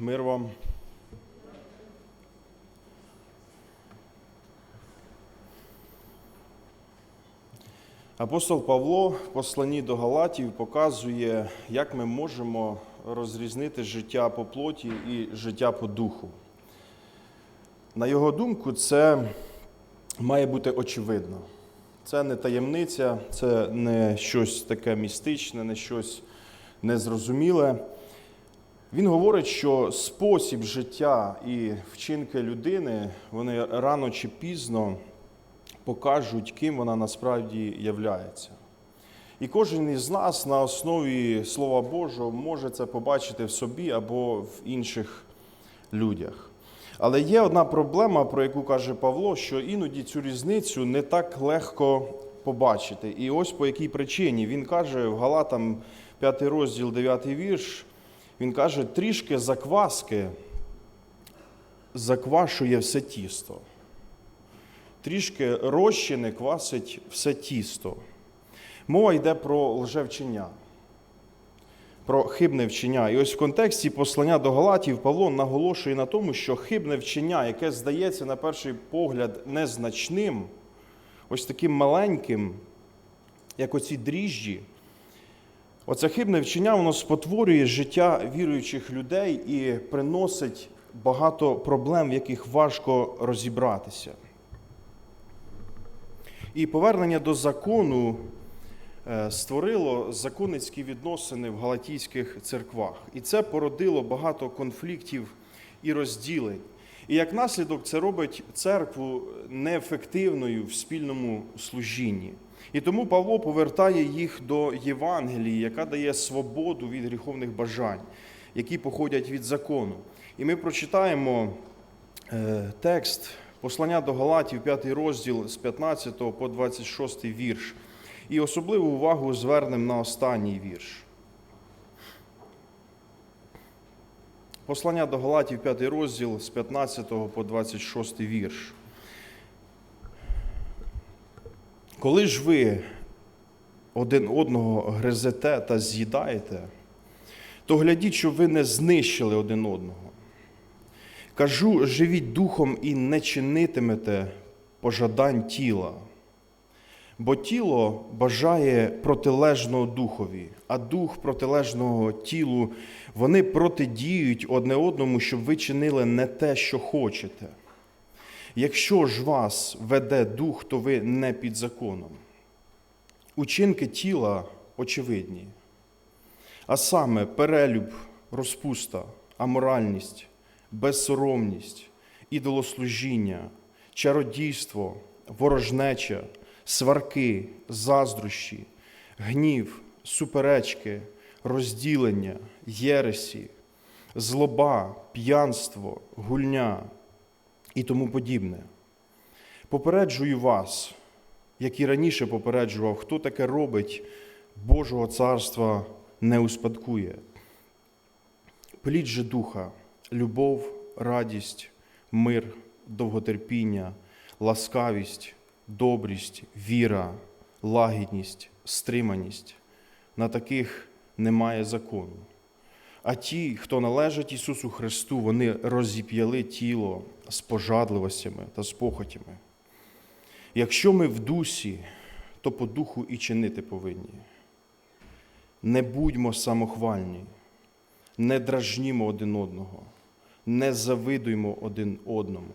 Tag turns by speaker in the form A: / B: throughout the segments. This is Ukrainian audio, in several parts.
A: Мир вам. Апостол Павло в посланні до Галатів показує, як ми можемо розрізнити життя по плоті і життя по духу. На його думку, це має бути очевидно. Це не таємниця, це не щось таке містичне, не щось незрозуміле. Він говорить, що спосіб життя і вчинки людини вони рано чи пізно покажуть, ким вона насправді являється. І кожен із нас на основі Слова Божого може це побачити в собі або в інших людях. Але є одна проблема, про яку каже Павло, що іноді цю різницю не так легко побачити. І ось по якій причині. Він каже в Галатам 5 розділ, 9 вірш, він каже, трішки закваски заквашує все тісто. Трішки розчини квасить все тісто. Мова йде про лжевчення, про хибне вчення. І ось в контексті послання до Галатів Павло наголошує на тому, що хибне вчення, яке здається на перший погляд незначним, ось таким маленьким, як оці дріжджі, оце хибне вчення, воно спотворює життя віруючих людей і приносить багато проблем, в яких важко розібратися. І повернення до закону е, створило законницькі відносини в галатійських церквах. І це породило багато конфліктів і розділень. І як наслідок це робить церкву неефективною в спільному служінні. І тому Павло повертає їх до Євангелії, яка дає свободу від гріховних бажань, які походять від закону. І ми прочитаємо е, текст Послання до Галатів, 5 розділ з 15 по 26 вірш. І особливу увагу звернемо на останній вірш. Послання до Галатів, 5 розділ з 15 по 26 вірш. Коли ж ви один одного гризете та з'їдаєте, то глядіть, щоб ви не знищили один одного. Кажу, живіть духом і не чинитимете пожадань тіла, бо тіло бажає протилежного духові, а дух протилежного тілу вони протидіють одне одному, щоб ви чинили не те, що хочете. Якщо ж вас веде дух, то ви не під законом. Учинки тіла очевидні, а саме перелюб, розпуста, аморальність безсоромність, ідолослужіння, чародійство, ворожнеча, сварки, заздрощі, гнів, суперечки, розділення, єресі, злоба, п'янство, гульня і тому подібне. Попереджую вас, як і раніше попереджував, хто таке робить, Божого царства не успадкує. Плід же духа любов, радість, мир, довготерпіння, ласкавість, добрість, віра, лагідність, стриманість. На таких немає закону. А ті, хто належить Ісусу Христу, вони розіп'яли тіло з пожадливостями та з похотями. Якщо ми в дусі, то по духу і чинити повинні. Не будьмо самохвальні, не дражнімо один одного не завидуймо один одному.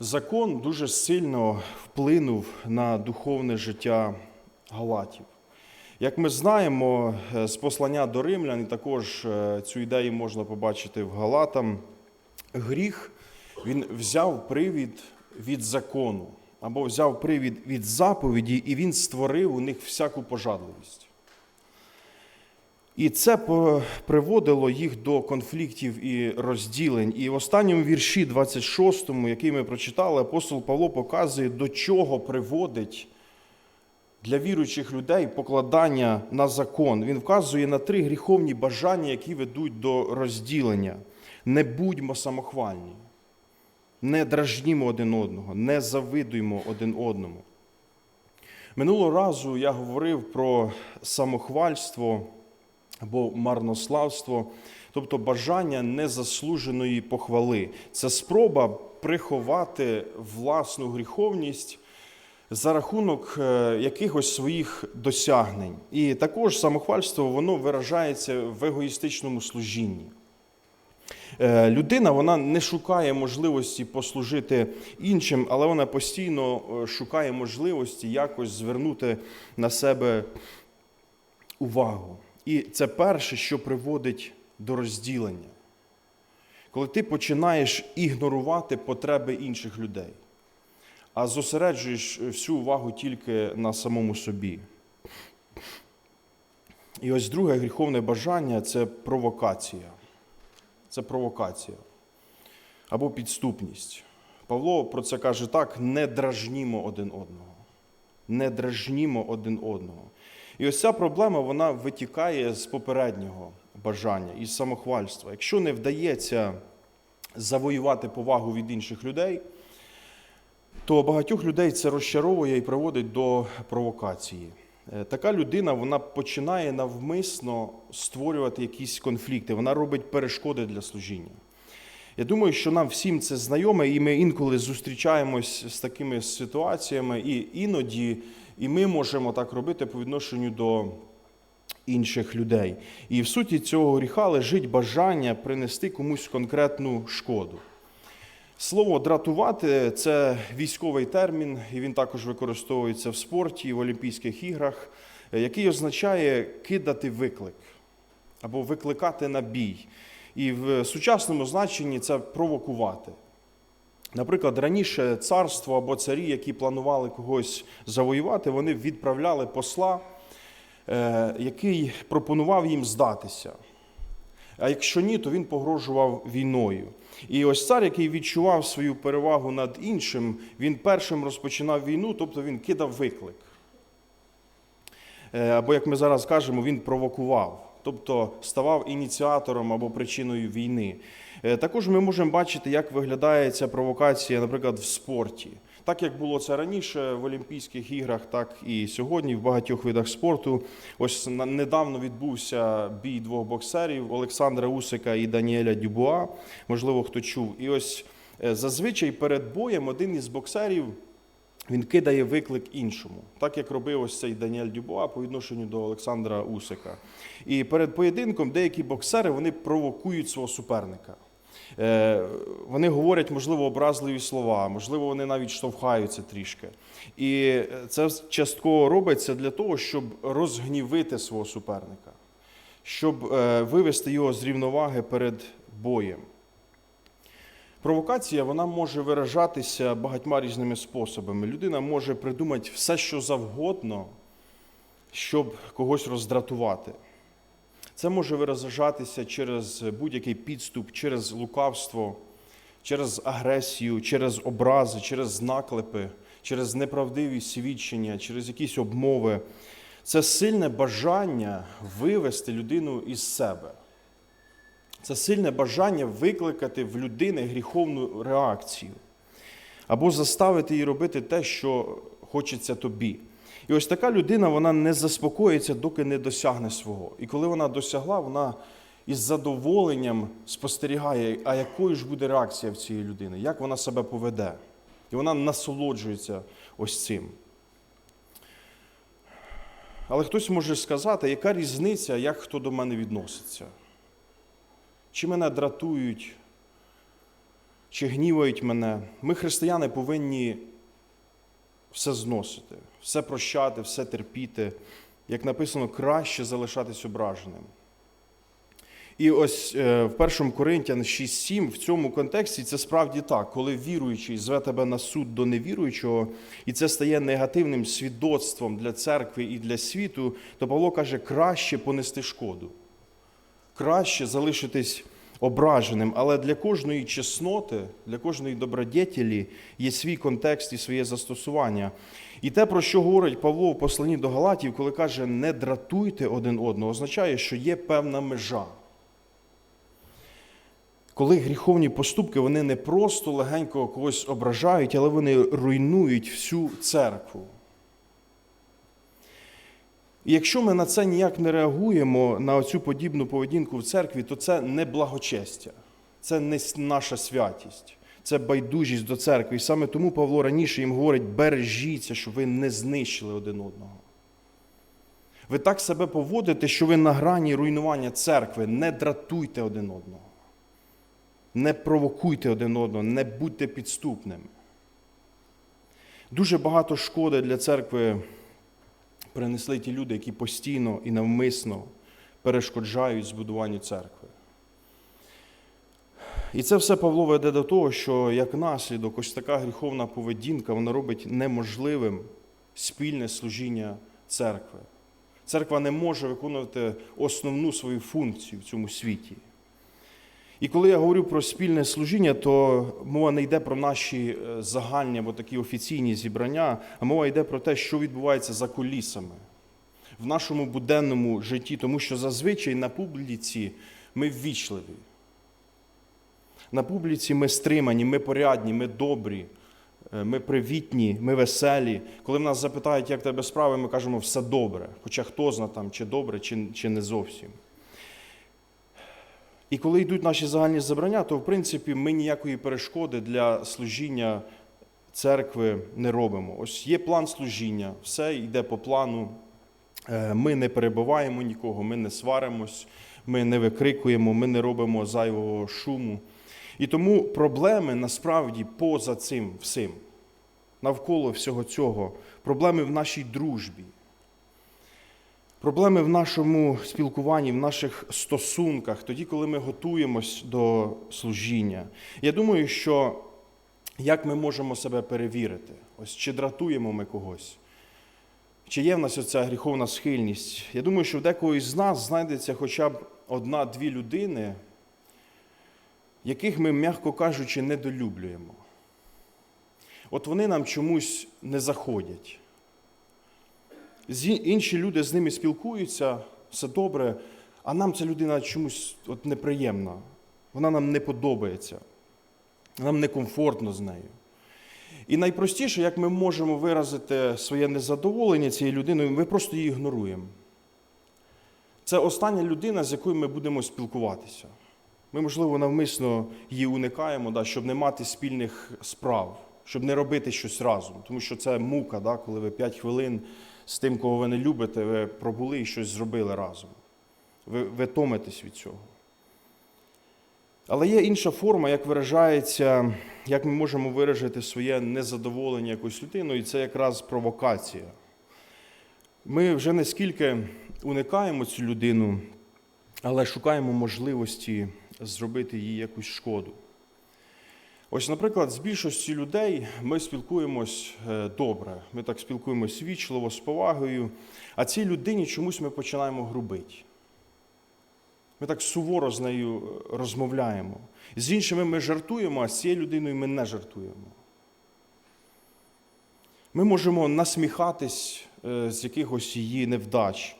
A: Закон дуже сильно вплинув на духовне життя Галатів. Як ми знаємо, е, з послання до римлян, і також е, цю ідею можна побачити в Галатам, гріх він взяв привід від закону або взяв привід від заповіді, і він створив у них всяку пожадливість. І це приводило їх до конфліктів і розділень. І в останньому вірші, 26, який ми прочитали, апостол Павло показує, до чого приводить для віруючих людей покладання на закон. Він вказує на три гріховні бажання, які ведуть до розділення. Не будьмо самохвальні, не дражнімо один одного, не завидуймо один одному. Минулого разу я говорив про самохвальство або марнославство. тобто бажання незаслуженої похвали. Це спроба приховати власну гріховність за рахунок е, якихось своїх досягнень. І також самохвальство воно виражається в егоїстичному служінні. Е, Людина вона не шукає можливості послужити іншим, але вона постійно е, шукає можливості якось звернути на себе увагу. І це перше, що приводить до розділення. Коли ти починаєш ігнорувати потреби інших людей, а зосереджуєш всю увагу тільки на самому собі. І ось друге гріховне бажання це провокація. Це провокація або підступність. Павло про це каже так: не дражнімо один одного. Не дражнімо один одного. І ось ця проблема вона витікає з попереднього бажання, із самохвальства. Якщо не вдається завоювати повагу від інших людей, то багатьох людей це розчаровує і приводить до провокації. Е, Така людина вона починає навмисно створювати якісь конфлікти, вона робить перешкоди для служіння. Я думаю, що нам всім це знайоме, і ми інколи зустрічаємось з такими ситуаціями, і іноді і ми можемо так робити по відношенню до інших людей. І в суті цього гріха лежить бажання принести комусь конкретну шкоду. Слово дратувати це військовий термін, і він також використовується в спорті, в Олімпійських іграх, який означає кидати виклик або викликати на бій. І в сучасному значенні це провокувати. Наприклад, раніше царство або царі, які планували когось завоювати, вони відправляли посла, е, який пропонував їм здатися. А якщо ні, то він погрожував війною. І ось цар, який відчував свою перевагу над іншим, він першим розпочинав війну, тобто він кидав виклик. Е, Або, як ми зараз кажемо, він провокував, тобто ставав ініціатором або причиною війни. Е, Також ми можемо бачити, як виглядає ця провокація, наприклад, в спорті. Так як було це раніше в Олімпійських іграх, так і сьогодні в багатьох видах спорту. Ось недавно відбувся бій двох боксерів Олександра Усика і Даніеля Дюбуа. Можливо, хто чув. І ось е, зазвичай перед боєм один із боксерів він кидає виклик іншому, так як робив ось цей Даніель Дюбуа по відношенню до Олександра Усика. І перед поєдинком деякі боксери вони провокують свого суперника. Е, Вони говорять, можливо, образливі слова, можливо, вони навіть штовхаються трішки. І це частково робиться для того, щоб розгнівити свого суперника, щоб е, вивести його з рівноваги перед боєм. Провокація вона може виражатися багатьма різними способами. Людина може придумати все, що завгодно, щоб когось роздратувати. Це може виражатися через будь-який підступ, через лукавство, через агресію, через образи, через наклепи, через неправдиві свідчення, через якісь обмови. Це сильне бажання вивести людину із себе. Це сильне бажання викликати в людини гріховну реакцію або заставити її робити те, що хочеться тобі. І ось така людина вона не заспокоїться, доки не досягне свого. І коли вона досягла, вона із задоволенням спостерігає, а якою ж буде реакція в цієї людини, як вона себе поведе. І вона насолоджується ось цим. Але хтось може сказати, яка різниця, як хто до мене відноситься? Чи мене дратують, чи гнівають мене. Ми, християни, повинні все зносити, все прощати, все терпіти. Як написано, краще залишатись ображеним. І ось е, в 1 Коринтян 6.7 в цьому контексті це справді так, коли віруючий зве тебе на суд до невіруючого, і це стає негативним свідоцтвом для церкви і для світу, то Павло каже, краще понести шкоду краще залишитись ображеним, але для кожної чесноти, для кожної добродетелі є свій контекст і своє застосування. І те, про що говорить Павло в посланні до Галатів, коли каже, не дратуйте один одного, означає, що є певна межа. Коли гріховні поступки вони не просто легенько когось ображають, але вони руйнують всю церкву. І якщо ми на це ніяк не реагуємо, на цю подібну поведінку в церкві, то це не благочестя, це не наша святість, це байдужість до церкви. І саме тому Павло раніше їм говорить: бережіться, щоб ви не знищили один одного. Ви так себе поводите, що ви на грані руйнування церкви. Не дратуйте один одного. Не провокуйте один одного, не будьте підступними. Дуже багато шкоди для церкви принесли ті люди, які постійно і навмисно перешкоджають збудуванню церкви. І це все Павло веде до того, що як наслідок, ось така гріховна поведінка вона робить неможливим спільне служіння церкви. Церква не може виконувати основну свою функцію в цьому світі. І коли я говорю про спільне служіння, то мова не йде про наші е, загальні або такі офіційні зібрання, а мова йде про те, що відбувається за кулісами в нашому буденному житті, тому що зазвичай на публіці ми ввічливі. На публіці ми стримані, ми порядні, ми добрі, е, ми привітні, ми веселі. Коли в нас запитають, як тебе справи, ми кажемо все добре. Хоча хто зна там, чи добре, чи, чи не зовсім. І коли йдуть наші загальні забрання, то в принципі ми ніякої перешкоди для служіння церкви не робимо. Ось є план служіння, все йде по плану. Е, Ми не перебиваємо нікого, ми не сваримось, ми не викрикуємо, ми не робимо зайвого шуму. І тому проблеми насправді поза цим всім, навколо всього цього, проблеми в нашій дружбі, проблеми в нашому спілкуванні, в наших стосунках, тоді, коли ми готуємось до служіння. Я думаю, що як ми можемо себе перевірити? Ось чи дратуємо ми когось? Чи є в нас оця гріховна схильність? Я думаю, що в декого із нас знайдеться хоча б одна-дві людини, яких ми, м'яко кажучи, недолюблюємо. От вони нам чомусь не заходять. Інші люди з ними спілкуються, все добре, а нам ця людина чомусь от неприємна. Вона нам не подобається. Нам некомфортно з нею. І найпростіше, як ми можемо виразити своє незадоволення цією людиною, ми просто її ігноруємо. Це остання людина, з якою ми будемо спілкуватися. Ми, можливо, навмисно її уникаємо, да, щоб не мати спільних справ, щоб не робити щось разом. Тому що це мука, да, коли ви 5 хвилин з тим, кого ви не любите, ви пробули і щось зробили разом. Ви, ви томитесь від цього. Але є інша форма, як виражається, як ми можемо виражити своє незадоволення якоюсь людиною, і це якраз провокація. Ми вже не скільки уникаємо цю людину, але шукаємо можливості зробити їй якусь шкоду. Ось, наприклад, з більшості людей ми спілкуємось е, добре, ми так спілкуємось вічливо, з повагою, а цій людині чомусь ми починаємо грубити. Ми так суворо з нею е, розмовляємо. З іншими ми жартуємо, а з цією людиною ми не жартуємо. Ми можемо насміхатись е, з якихось її невдач.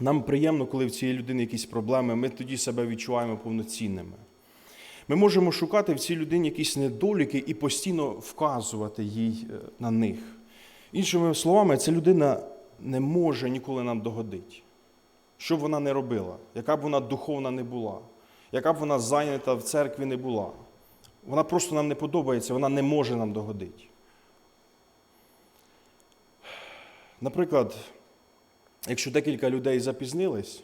A: Нам приємно, коли в цієї людини якісь проблеми, ми тоді себе відчуваємо повноцінними. Ми можемо шукати в цій людині якісь недоліки і постійно вказувати їй е, на них. Іншими словами, ця людина не може ніколи нам догодити. Що б вона не робила, яка б вона духовна не була, яка б вона зайнята в церкві не була. Вона просто нам не подобається, вона не може нам догодити. Наприклад, якщо декілька людей запізнились,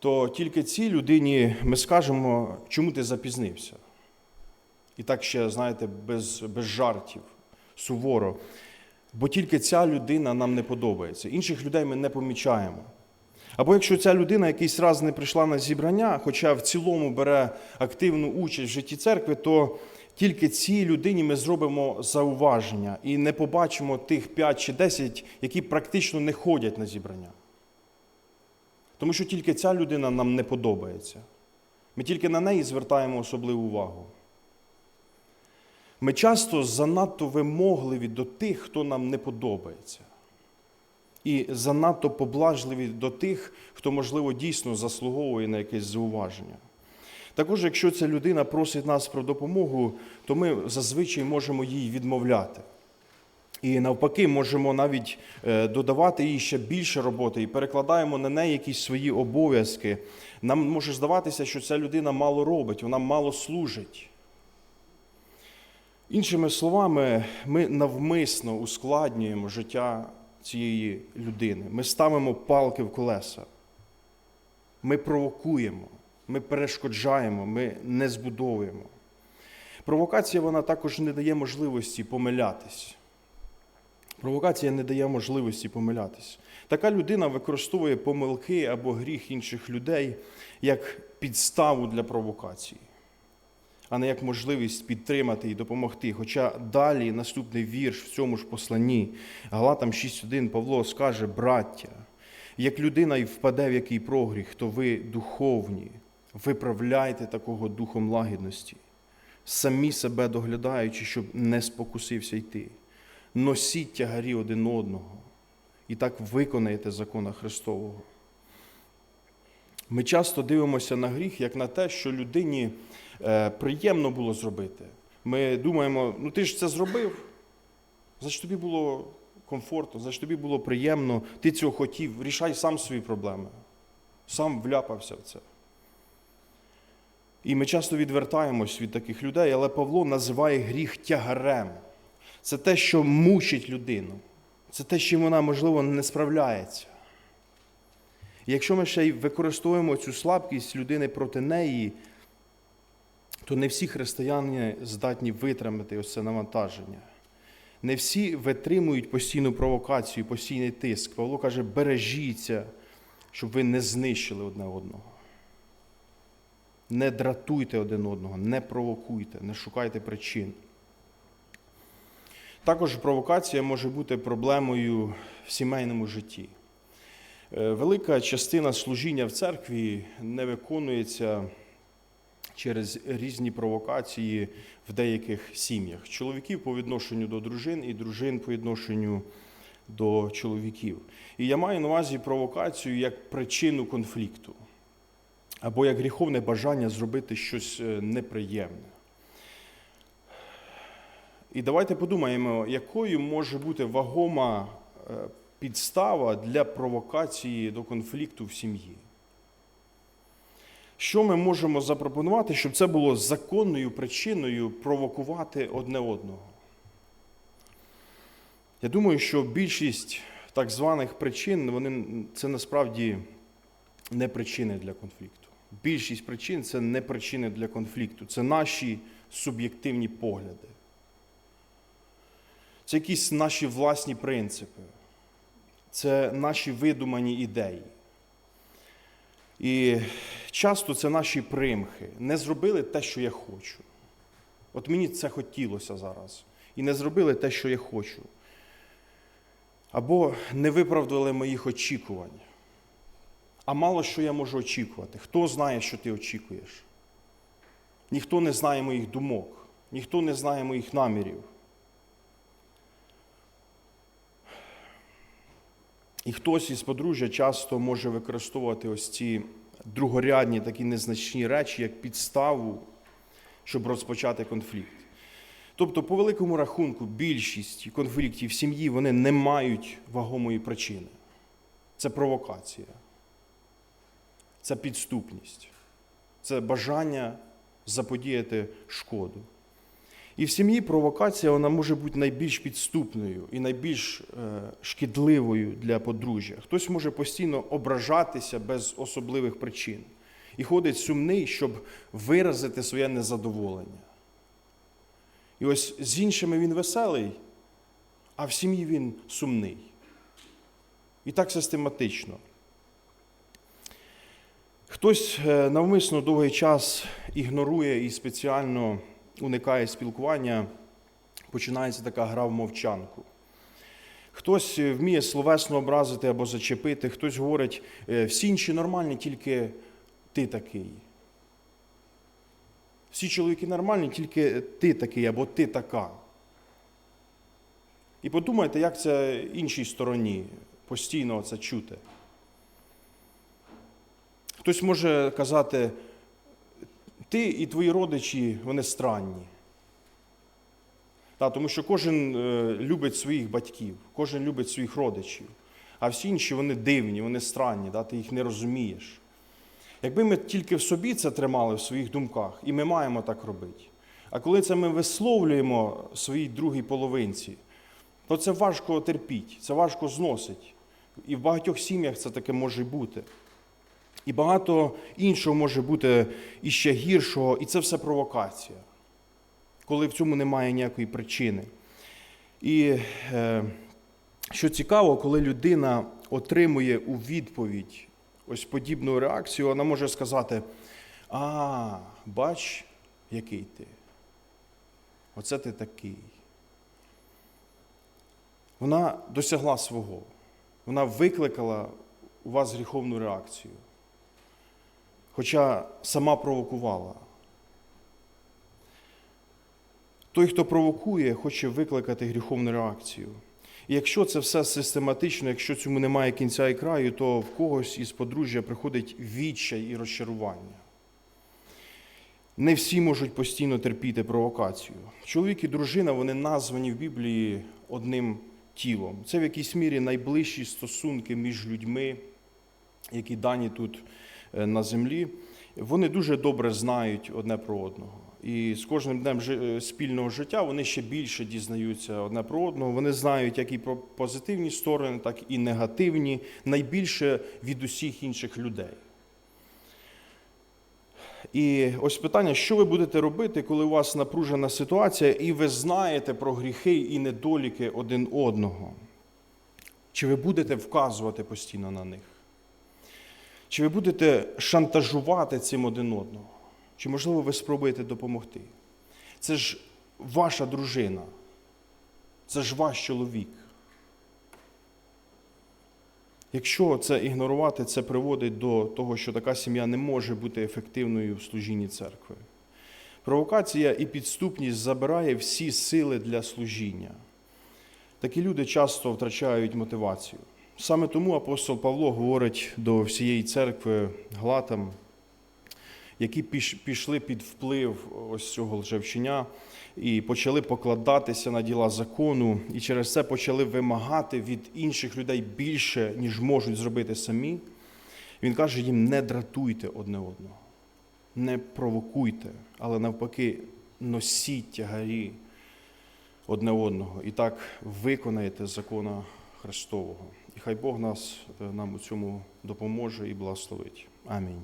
A: то тільки цій людині ми скажемо, чому ти запізнився. І так ще, знаєте, без, без жартів, суворо. Бо тільки ця людина нам не подобається. Інших людей ми не помічаємо. Або якщо ця людина якийсь раз не прийшла на зібрання, хоча в цілому бере активну участь в житті церкви, то тільки цій людині ми зробимо зауваження і не побачимо тих 5 чи 10, які практично не ходять на зібрання. Тому що тільки ця людина нам не подобається. Ми тільки на неї звертаємо особливу увагу. Ми часто занадто вимогливі до тих, хто нам не подобається. І занадто поблажливі до тих, хто, можливо, дійсно заслуговує на якесь зауваження. Також, якщо ця людина просить нас про допомогу, то ми зазвичай можемо їй відмовляти. І навпаки, можемо навіть е, додавати їй ще більше роботи і перекладаємо на неї якісь свої обов'язки. Нам може здаватися, що ця людина мало робить, вона мало служить. Іншими словами, ми навмисно ускладнюємо життя цієї людини. Ми ставимо палки в колеса. Ми провокуємо, ми перешкоджаємо, ми не збудовуємо. Провокація вона також не дає можливості помилятись. Провокація не дає можливості помилятись. Така людина використовує помилки або гріх інших людей як підставу для провокації, а не як можливість підтримати і допомогти. Хоча далі наступний вірш в цьому ж посланні, Галатам 6.1 Павло скаже, браття, як людина й впаде в який прогріх, то ви духовні, виправляйте такого духом лагідності, самі себе доглядаючи, щоб не спокусився йти носіть тягарі один одного і так виконаєте закона Христового. Ми часто дивимося на гріх як на те, що людині е, приємно було зробити. Ми думаємо, ну ти ж це зробив, значить тобі було комфортно, значить тобі було приємно, ти цього хотів, рішай сам свої проблеми, сам вляпався в це. І ми часто відвертаємось від таких людей, але Павло називає гріх тягарем. Це те, що мучить людину. Це те, чим вона, можливо, не справляється. І якщо ми ще й використовуємо цю слабкість людини проти неї, то не всі християни здатні витримати ось це навантаження. Не всі витримують постійну провокацію, постійний тиск. Павло каже, бережіться, щоб ви не знищили одне одного. Не дратуйте один одного, не провокуйте, не шукайте причин. Також провокація може бути проблемою в сімейному житті. Е, Велика частина служіння в церкві не виконується через різні провокації в деяких сім'ях. Чоловіків по відношенню до дружин і дружин по відношенню до чоловіків. І я маю на увазі провокацію як причину конфлікту або як гріховне бажання зробити щось е, неприємне. І давайте подумаємо, якою може бути вагома е, підстава для провокації до конфлікту в сім'ї. Що ми можемо запропонувати, щоб це було законною причиною провокувати одне одного? Я думаю, що більшість так званих причин, вони, це насправді не причини для конфлікту. Більшість причин це не причини для конфлікту, це наші суб'єктивні погляди. Це якісь наші власні принципи, це наші видумані ідеї. І часто це наші примхи. Не зробили те, що я хочу. От мені це хотілося зараз. І не зробили те, що я хочу. Або не виправдали моїх очікувань. А мало що я можу очікувати. Хто знає, що ти очікуєш? Ніхто не знає моїх думок, ніхто не знає моїх намірів. І хтось із подружжя часто може використовувати ось ці другорядні такі незначні речі як підставу, щоб розпочати конфлікт. Тобто, по великому рахунку, більшість конфліктів в сім'ї вони не мають вагомої причини. Це провокація, це підступність, це бажання заподіяти шкоду. І в сім'ї провокація вона може бути найбільш підступною і найбільш е, шкідливою для подружжя. Хтось може постійно ображатися без особливих причин і ходить сумний, щоб виразити своє незадоволення. І ось з іншими він веселий, а в сім'ї він сумний. І так систематично. Хтось е, навмисно довгий час ігнорує і спеціально уникає спілкування, починається така гра в мовчанку. Хтось вміє словесно образити або зачепити, хтось говорить, «Е, всі інші нормальні, тільки ти такий. Всі чоловіки нормальні, тільки ти такий або ти така. І подумайте, як це іншій стороні постійно це чути. Хтось може казати, ти і твої родичі, вони странні. Тому що кожен е, любить своїх батьків, кожен любить своїх родичів, а всі інші вони дивні, вони странні, ти їх не розумієш. Якби ми тільки в собі це тримали в своїх думках, і ми маємо так робити. А коли це ми висловлюємо своїй другій половинці, то це важко терпіть, це важко зносить. І в багатьох сім'ях це таке може бути. І багато іншого може бути іще гіршого, і це все провокація, коли в цьому немає ніякої причини. І е, що цікаво, коли людина отримує у відповідь ось подібну реакцію, вона може сказати: А, бач, який ти. Оце ти такий. Вона досягла свого. Вона викликала у вас гріховну реакцію. Хоча сама провокувала. Той, хто провокує, хоче викликати гріховну реакцію. І якщо це все систематично, якщо цьому немає кінця і краю, то в когось із подружжя приходить відчай і розчарування. Не всі можуть постійно терпіти провокацію. Чоловік і дружина вони названі в Біблії одним тілом. Це в якійсь мірі найближчі стосунки між людьми, які дані тут на землі. Вони дуже добре знають одне про одного. І з кожним днем е, спільного життя вони ще більше дізнаються одне про одного. Вони знають як і про позитивні сторони, так і негативні, найбільше від усіх інших людей. І ось питання, що ви будете робити, коли у вас напружена ситуація, і ви знаєте про гріхи і недоліки один одного? Чи ви будете вказувати постійно на них? Чи ви будете шантажувати цим один одного? Чи, можливо, ви спробуєте допомогти? Це ж ваша дружина, це ж ваш чоловік. Якщо це ігнорувати, це приводить до того, що така сім'я не може бути ефективною в служінні церкви. Провокація і підступність забирає всі сили для служіння. Такі люди часто втрачають мотивацію. Саме тому апостол Павло говорить до всієї церкви Галатам, які пішли під вплив ось цього лжевчення і почали покладатися на діла закону, і через це почали вимагати від інших людей більше, ніж можуть зробити самі. Він каже їм: не дратуйте одне одного, не провокуйте, але навпаки, носіть тягарі одне одного. І так виконаєте закона Христового. І хай Бог нас е, нам у цьому допоможе і благословить. Амінь.